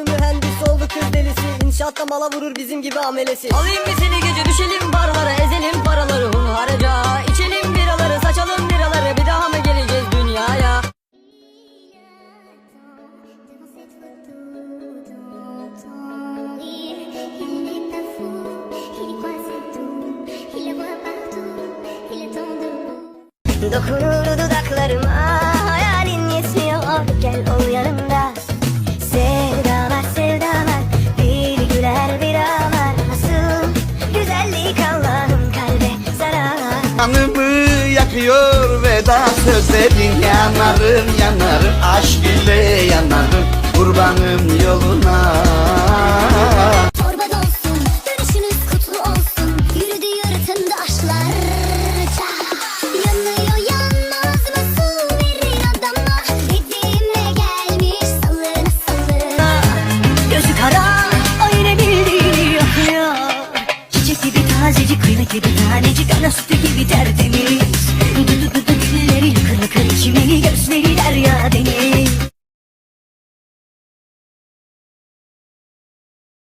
babası mühendis oldu kız delisi. İnşaatta mala vurur bizim gibi amelesi. Alayım bir seni gece düşelim barlara Ezelim paraları hunharca. İçelim biraları saçalım biraları Bir daha mı geleceğiz dünyaya? Il est Kanımı yakıyor veda sözlerin. Yanarım yanarım aşk ile yanarım. Kurbanım yoluna tazecik kıymetli bir tanecik Ana sütü gibi tertemiz.